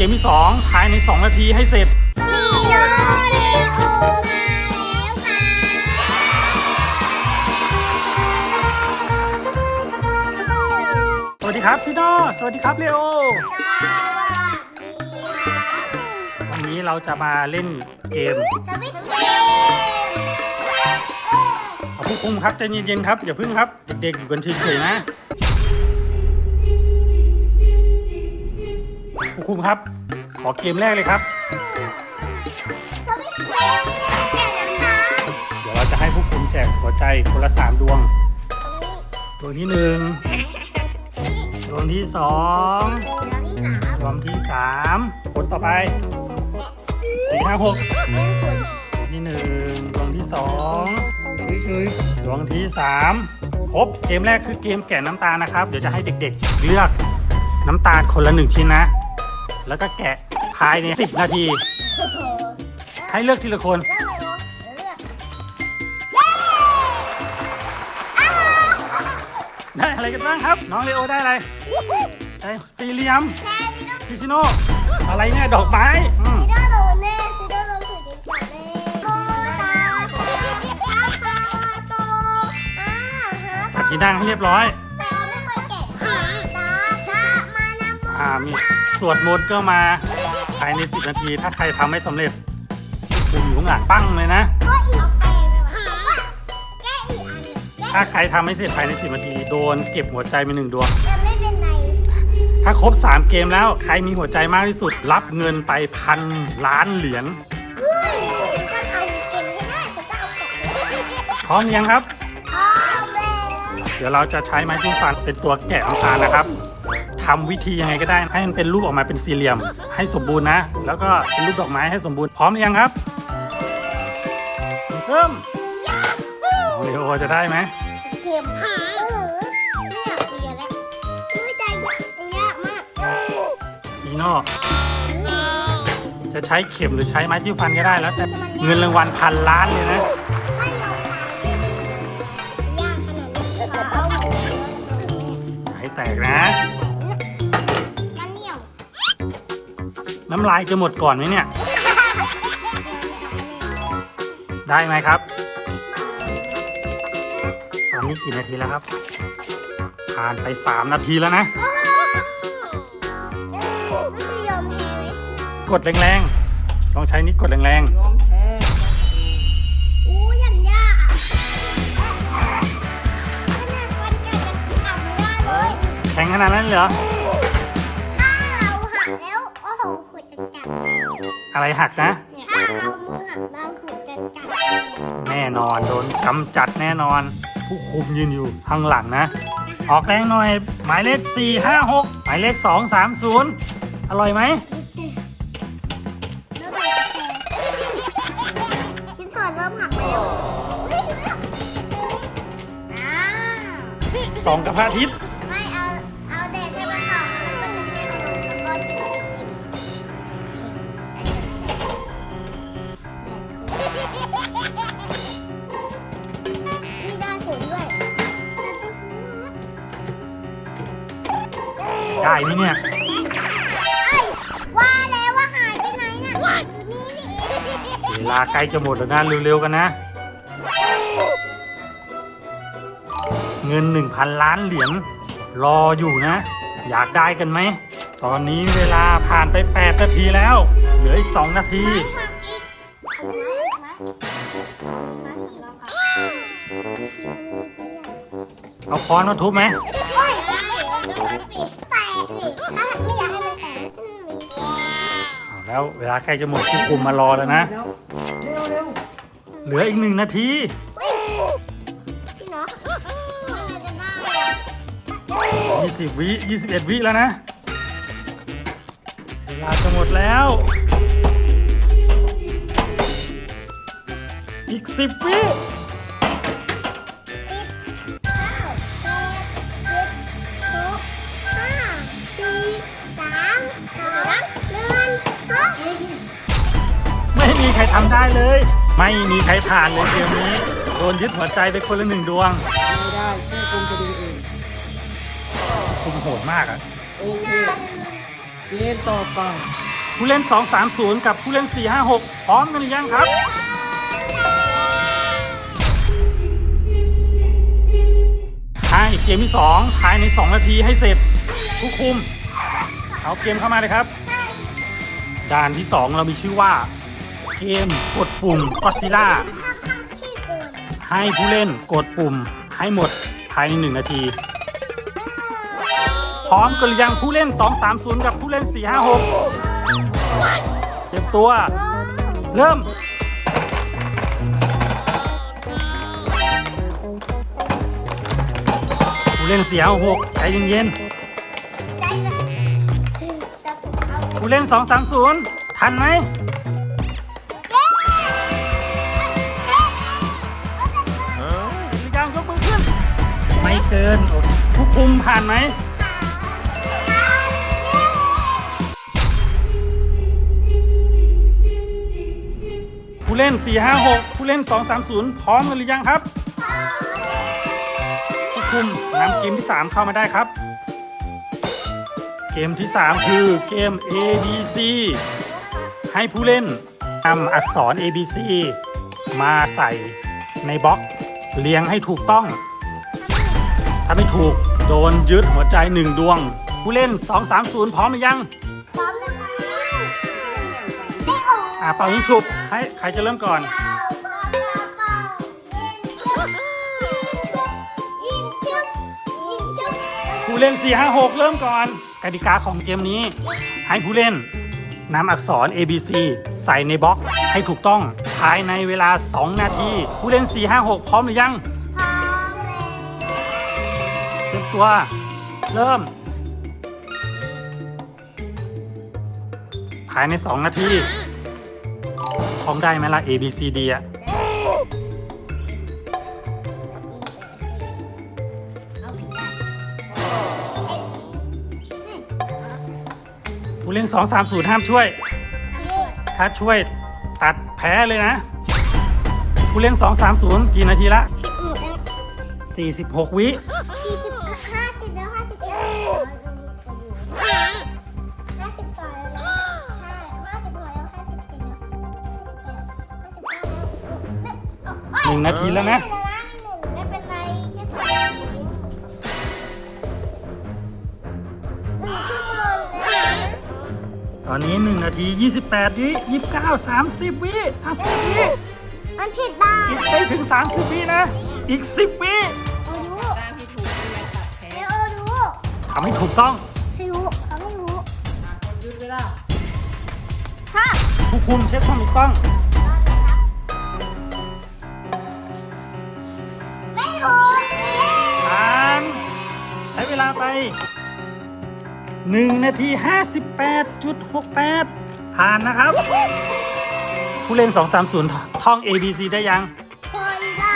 เกมที่สองภายใน 2 นาทีให้เสร็จฮีโร่เลโอมาแล้วค่ะสวัสดีครับชิโนสวัสดีครับเลโอ วันนี้เราจะมาเล่นเกมสวิตช์เกม เอาผู้คุมครับใจเย็นๆครับอย่าพึ่งครับ เด็กๆอยู่กันเฉยๆนะ คุมครับ ขอเกมแรกเลยครับเกมแข่งนะคะเดี๋ยวเราจะให้ผู้คุมแจกหัวใจคนละสามดวง ดวงที่หนึ่งดวงที่สองดวงที่สามคนต่อไปสี่ห้าหกดวงที่หนึ่งดวงที่สองดวงที่สามครบเกมแรกคือเกมแกะน้ำตาลนะครับ เดี๋ยวจะให้เด็กๆ เลือกน้ำตาลคนละหนึ่งชิ้นนะ แล้วก็แกะภายใน 10 นาทีให้เลือกทีละคนได้อะไรกันบ้างครับ น้องเลโอได้อะไรได้สี่เหลี่ยมพิซิโนอะไรเนี่ยดอกไม้อืมจัดที่นั่งให้เรียบร้อยอ่ามี สวดมนต์ก็มาภายใน10นาทีถ้าใครทำไม่สำเร็จคุมอยู่ข้างหลังปั้งเลยนะถ้าใครทำไม่เสร็จภายใน10นาทีโดนเก็บหัวใจไปหนึ่งดวงไม่เป็นไรถ้าครบ 3 เกมแล้วใครมีหัวใจมากที่สุด รับเงินไปพันล้านเหรียญเฮ้ยฉันเอาเก่งให้ได้ฉันจะเอาก่อนพร้อมยังครับพร้อมแล้ว เดี๋ยวเราจะใช้ไม้จิ้มฟันเป็นตัวแกะน้ำตาลนะครับ ทำวิธียังไงก็ได้ให้มันเป็นรูปออกมาเป็นสี่เหลี่ยม ให้สมบูรณ์นะ แล้วก็เป็นรูปดอกไม้ให้สมบูรณ์พร้อมหรือยังครับเริ่มโอเลโอจะได้ไหมเข็มหาเออไม่อยากเรียนแล้วอุ้ยใจยากมากอีโน่จะใช้เข็มหรือใช้ไม้จิ้มฟันก็ได้แล้ว แต่เงินรางวัลพันล้านเลยนะให้เราทำ น้ำลายจะหมดก่อนไหมเนี่ย ได้ไหมครับ ตอนนี้กี่นาทีแล้วครับ ผ่านไป 3 นาทีแล้วนะไม่จะยอมแพ้ไหมกดแรงๆ ต้องใช้นิ้วกดแรงยอมแพ้อู้ยังยากอะเอ๊ะขนาดฟันกัดยังตัดไม่ได้เลยๆแข็งขนาดนั้นเลยเหรอ อะไรหักนะ เนี่ยถ้าเอามือหักเราขุดจะจับแน่นอนโดนกำจัดแน่นอน ผู้คุมยืนอยู่ข้างหลังนะ ออกแรงหน่อย หมายเลข 4 5 6 หมายเลข 2 3 0 อร่อยไหมเริ่มหักชิ้นส่วนเริ่มหักแล้วเฮ้ยอ้าวสองกับพระอาทิตย์ ลาใกล้จะหมดแล้วนะเร็วๆกันนะ เงิน 1,000 ล้านเหรียญรออยู่นะ อยากได้กันไหม ตอนนี้เวลาผ่านไป 8 นาทีแล้ว เหลืออีก 2 นาทีไม่หักอีกหักไหมหักไหมหักไหมสี่รอบครับเอาค้อนมาทุบไหมแล้วเวลาใกล้จะหมดผู้คุมมารอแล้วนะ เร็วเร็วเร็ว เหลืออีกหนึ่งนาทีพี่เนาะมันจะได้อะ20 วิ 21 วิแล้วนะ เวลาจะหมดแล้ว อีก 10 วิ เก้าแปดเจ็ดหกห้าสี่สามสองหนึ่งสอง ไม่มีใครทำได้เลย ไม่มีใครผ่านเลยเกมนี้ โดนยึดหัวใจไปคนละหนึ่งดวง ไม่ได้ผู้คุมจะดูเองคุมโหดมากอะโอเคหน้าเกมต่อไปผู้เล่น 230 กับผู้เล่น 456 พร้อมกันหรือยังครับให้เกมที่2ภายใน 2 นาทีให้เสร็จผู้คุม เอาเกมเข้ามาเลยครับ ด่านที่ 2 เรามีชื่อว่า เกมกดปุ่มก็ซิล่าให้ผู้เล่นกดปุ่มให้หมดภายใน1นาที พร้อมกันหรือยังผู้เล่น 230 กับผู้เล่น 456เตรียมตัว เริ่มผู้เล่น 456ใจเย็นใจเลยจะเอาๆผู้เล่น 230 ทันไหม เกินผู้คุมผ่านไหมผู้เล่น 456 ผู้เล่น 230 พร้อมกันหรือยังครับผู้คุมนำเกมที่ 3 เข้ามาได้ครับ เกมที่ 3 คือเกม A B C ให้ผู้เล่นนำอักษร A B C มาใส่ในบล็อก เรียงให้ถูกต้อง ถ้าไม่ถูกโดนยึดหัวใจหนึ่งดวง ผู้เล่น 230 พร้อมหรือยัง พร้อมแล้วค่ะไม่ออกอ่าเป่ายิงฉุบให้ใครจะเริ่มก่อนเป่าเป่าเป่ายิงชุบยิงชุบยิงชุบผู้เล่น 456 เริ่มก่อน กติกาของเกมนี้ ให้ผู้เล่นนำอักษร A B C ใส่ในบล็อกให้ถูกต้องภายในเวลา 2 นาที ผู้เล่น 456 พร้อมหรือยังพร้อมแล้วเต็มตัว เริ่ม ภายใน 2 นาทีท่องได้ไหมล่ะ A B C D อะ เอาผิดได้ผู้เล่น 230 ห้ามช่วยถ้าช่วยตัดแพ้เลยนะ ผู้เล่น 230 กี่นาทีละ สิบหมดแล้ว46 วิ สี่สิบ ห้าสิบแปดห้าสิบเก้าหนึ่งนาทีแล้วนะ ไม่เป็นไรแค่สองนาทีหนึ่งชั่วโมงแล้วตอนนี้1นาที28วิ29 30วิ30วิมันผิดบ้างอีกไม่ถึง30วินะ อีก10วิโอ้รู้ตามที่ถูกนี่แหละตัดแพ้เดี๋ยวโอ้รู้ทำให้ถูกต้องไม่รู้เขาไม่รู้หากคนหยุดเวลาค่ะผู้คุมเช็คความถูกต้อง เวลาไป 1 นาที 58.68 ผ่านนะครับ ผู้เล่น 230 ท่อง A B C ได้ยัง คนได้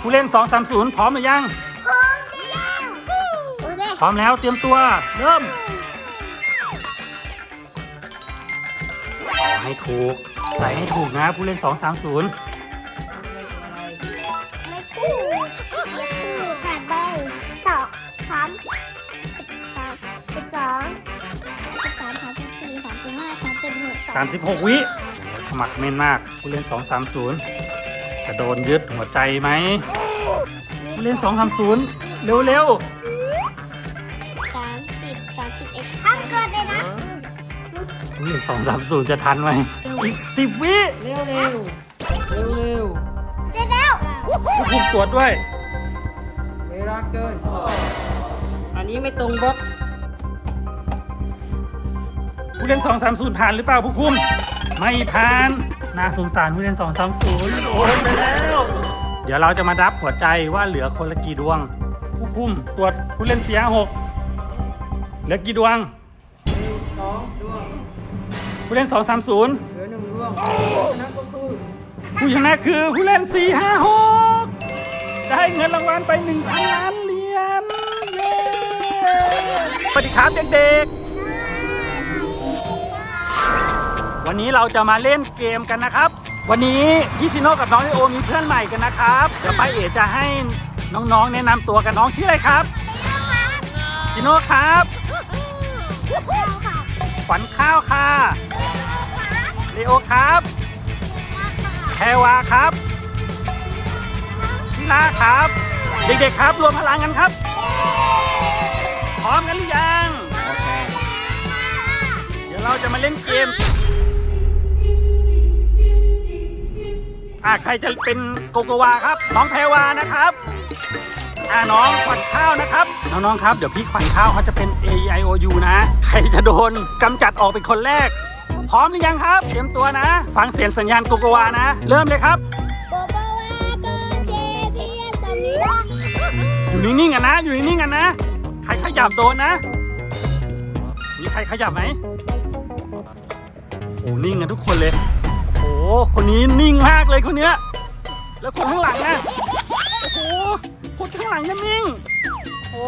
ผู้เล่น 230 พร้อมหรือยังพร้อมจะยังโอเคพร้อมแล้วเตรียมตัว เริ่ม ให้ถูก ใส่ให้ถูกนะผู้เล่น 230 36 วิสมัครเม่นมากผู้เล่น 230 จะโดนยึดหัวใจไหมผู้เล่น 230 เร็วสามสิบสามสิบเอ็ดห้ามเกินเลยนะๆผู้เล่น230 จะทันไหมอีก 10 วิเร็วเร็วเร็วเร็วเสร็จแล้วผู้คุมตรวจด้วย เวลาเกิน อันนี้ไม่ตรงบล็อก ผู้เล่น230ผ่านหรือเปล่าผู้คุม ไม่ผ่านน่าสงสารผู้เล่น230โอนไปแล้ว เดี๋ยวเราจะมาดับหัวใจว่าเหลือคนละกี่ดวง ผู้คุมตรวจผู้เล่นเสียหกเหลือกี่ดวงหนึ่งสองดวงผู้เล่น230เหลือหนึ่งดวงฉะนั้นก็คือผู้ชนะคือผู้เล่น456ได้เงินรางวัลไป1,000ล้านเหรียญเย้สวัสดีครับเด็กๆ วันนี้เราจะมาเล่นเกมกันนะครับ วันนี้พี่ซิโน่กับน้องลิโอมีเพื่อนใหม่กันนะครับ เดี๋ยวป้าเอ๋จะให้น้องๆ แนะนำตัวกันน้องชื่ออะไรครับซิโน่ครับขวัญข้าวค่ะเลโอครับแพรวาครับพิล่าครับ เด็กๆครับรวมพลังกันครับ พร้อมกันหรือยัง เดี๋ยวเราจะมาเล่นเกม อ่าใครจะเป็นโกโกวาครับ น้องแพรวานะครับอ่าน้องขวัญข้าวนะครับ น้องๆครับ เดี๋ยวพี่ขวัญข้าวเขาจะเป็น A E I O U นะ ใครจะโดนกำจัดออกเป็นคนแรก พร้อมหรือยังครับ เตรียมตัวนะ ฟังเสียงสัญญาณโกโกวานะ เริ่มเลยครับโกโกวาโกเจเพียสมิอยู่นิ่งๆกันนะ อยู่นิ่งๆกันนะ ใครขยับโดนนะ มีใครขยับไหมโอ้นิ่งกันทุกคนเลยโอ้โห คนนี้นิ่งมากเลยคนเนี้ย แล้วคนข้างหลังนะโอ้โห คนข้างหลังก็นิ่ง โอ้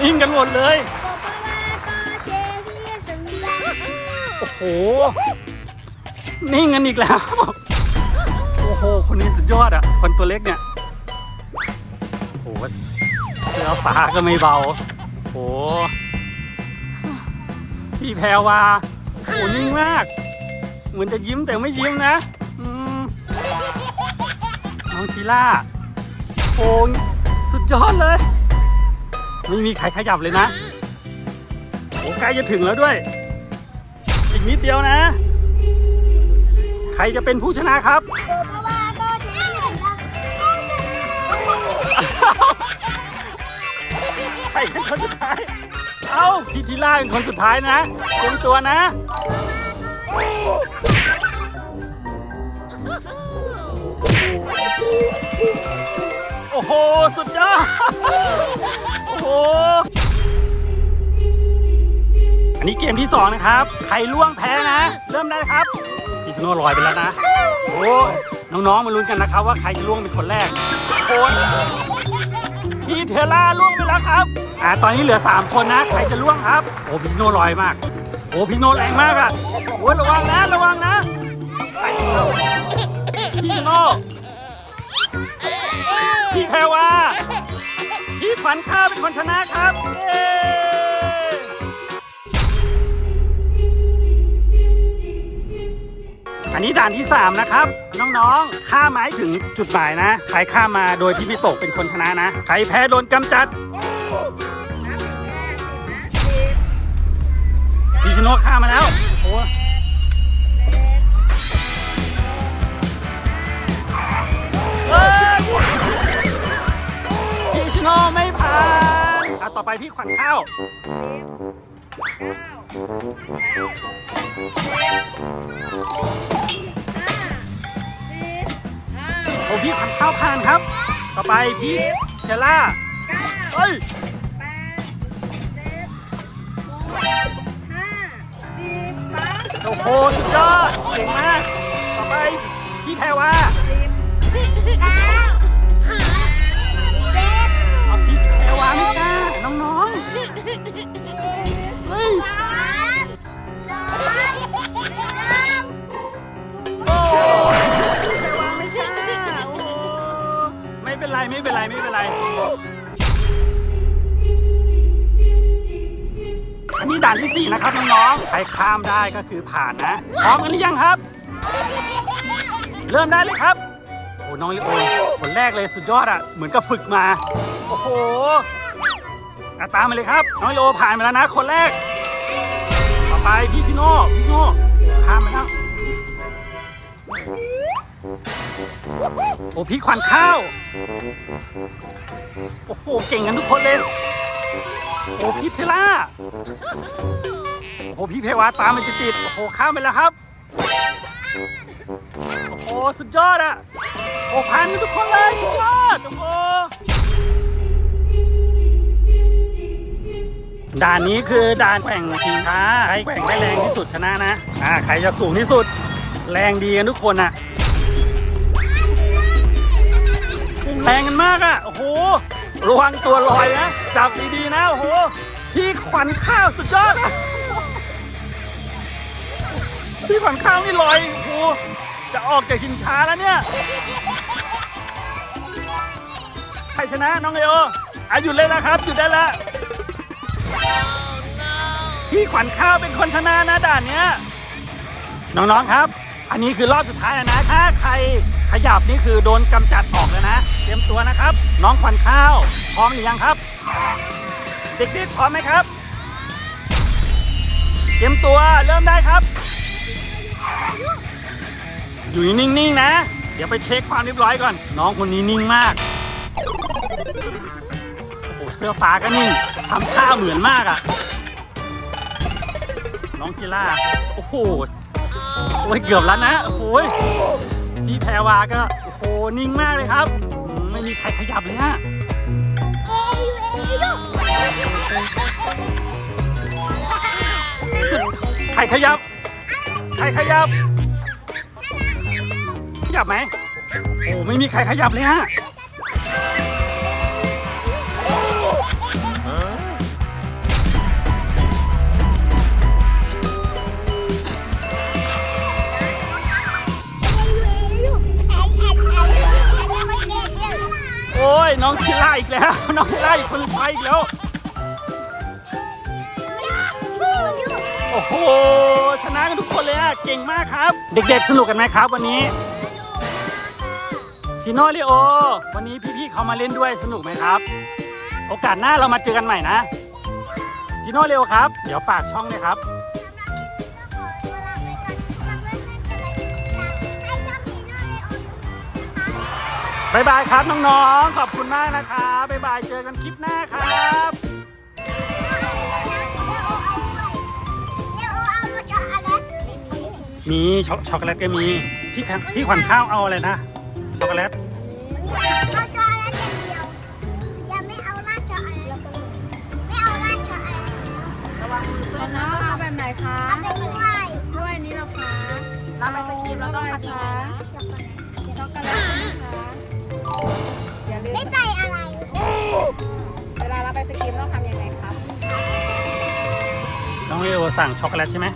นิ่งกันหมดเลย โอ้โห นิ่งกันอีกแล้ว โอ้โห คนนี้สุดยอดอะ คนตัวเล็กเนี่ย โอ้โหเสื้อฟ้าก็ไม่เบา โอ้โห พี่แพรวาโอ้นิ่งมาก เหมือนจะยิ้มแต่ไม่ยิ้มนะอืมน้องทีล่าโอ้สุดยอดเลย ไม่มีใครขยับเลยนะโอ้ใกล้จะถึงแล้วด้วย อีกนิดเดียวนะ ใครจะเป็นผู้ชนะครับเจเพียสมิใครเป็นคนสุดท้าย เอ้าพี่ทีล่าเป็นคนสุดท้ายนะเตรียมตัวนะ โอ้โห สุดยอด โอ้โห อันนี้เกมที่สองนะครับ ใครล่วงแพ้นะ เริ่มได้ครับพี่สโน่ลอยไปแล้วนะ โอ้น้องๆ มาลุ้นกันนะครับว่าใครจะล่วงเป็นคนแรกโคนพี่เทล่าล่วงไปแล้วครับ อ่า ตอนนี้เหลือ 3 คนนะ ใครจะล่วงครับ โอ้พี่สโน่ลอยมาก โอ้พี่โนแรงมากอะโอ้ระวังนะระวังนะพี่โนพี่แพรวาพี่ขวัญข้าเป็นคนชนะครับเย้อันนี้ด่านที่ 3 นะครับ น้องๆ ข้ามไม้ถึงจุดหมายนะ ใครข้ามมาโดยที่ไม่ตกเป็นคนชนะนะ ใครแพ้โดนกำจัด โน่ข้ามาแล้ว โอ้พี่ชิโน่ไม่ผ่านอะต่อไปพี่ขวัญข้าวโอ้พี่ขวัญข้าวผ่านครับ ต่อไปพี่เทล่าเฮ้ย โอ้โหสุดยอดเก่งมาก ต่อไปพี่แพรวาเจ็ดเอาพี่แพรวาไม่กล้าน้องๆเฮ้ยโอ้พี่แพรวาไม่กล้าโอ้โหไม่เป็นไรไม่เป็นไรไม่เป็นไรานที่ 4 นะครับน้องๆ ใครข้ามได้ก็คือผ่านนะ พร้อมกันหรือยังครับ เริ่มได้เลยครับ โอ้น้องลิโอคนแรกเลยสุดยอดอะ เหมือนกับฝึกมา โอ้โหอะตามมาเลยครับ น้องลิโอผ่านมาแล้วนะ คนแรก ต่อไปพี่ชิโน่พี่ชิโน่ข้ามไปแล้วโอ้พี่ขวัญข้าว โอ้โห เก่งกันทุกคนเลย โอ้พี่เทล่าโอ้พี่เพวาตามมันติดโอ้โหข้ามไปแล้วครับโอ้โหสุดยอดอะโอ้พันทุกคนเลยสุดยอดโอ้โหด่านนี้คือด่านแกว่งชิงช้าใครแกว่งได้แรงที่สุดชนะนะอ่าใครจะสูงที่สุด แรงดีกันทุกคนอะแรงกันมากอะโอ้โห ระวังตัวลอยนะ จับดีๆนะ โอ้โหพี่ขวัญข้าวสุดยอดอะพี่ขวัญข้าวนี่ลอย โอ้โห จะออกจากหินช้าแล้วเนี่ย ใครชนะน้องเลโออะหยุดเลยนะครับ หยุดได้แล้วพี่ขวัญข้าวเป็นคนชนะนะด่านเนี้ย น้องๆครับ อันนี้คือรอบสุดท้ายแล้วนะ ถ้าใคร ขยับนี่คือโดนกำจัดออกเลยนะ เตรียมตัวนะครับ น้องขวัญข้าว พร้อมหรือยังครับ เด็กๆพร้อมไหมครับ เตรียมตัวเริ่มได้ครับ อยู่นิ่งๆนะ เดี๋ยวไปเช็คความเรียบร้อยก่อน น้องคนนี้นิ่งมากโอ้โหเสื้อฟ้าก็นิ่งทำท่าเหมือนมากอะ่ะ น้องกีล่าโอ้โหโอ้ยเกือบแล้วนะโอ้ย พี่แพรวาก็โอ้โหนิ่งมากเลยครับ ไม่มีใครขยับเลยฮะเอยูเอใครขยับ ใครขยับ ขยับไหมโอ้ไม่มีใครขยับเลยฮะ อ้ยน้องคิล่าอีกแล้ว น้องคิล่าอีกคนสุดท้ายอีกแล้ว โอ้โห ชนะกันทุกคนเลยอะเก่งมากครับ เด็กๆสนุกกันไหมครับวันนี้ซิโนริโอ วันนี้พี่ๆเขามาเล่นด้วยสนุกไหมครับ โอกาสหน้าเรามาเจอกันใหม่นะซิโนเร็วครับ เดี๋ยวฝากช่องเลยครับ บ๊ายบายครับน้องๆ ขอบคุณมากนะครับบ๊ายบายเจอกันคลิปหน้าครับมีช็อกช็อกโกแลตก็มีพี่แคพี่ขวัญข้าวเอาอะไรนะช็อกโกแลตเอาช็อกโกแลตอย่างเดียวยังไม่เอาราดช็อกโกแลตไม่เอาราดช็อกโกแลตระวังมือเปื้อนนะเอาแบบไหนคะเอาไปด้วยด้วยนี้เราคะรับไอศครีมแล้วต้องคะช็อกโกแลตใช่ไหมคะ อย่าลืมไม่ใส่อะไร เวลารับไอศครีมต้องทำยังไงครับ น้องเอโอสั่งช็อกโกแลตใช่ไหม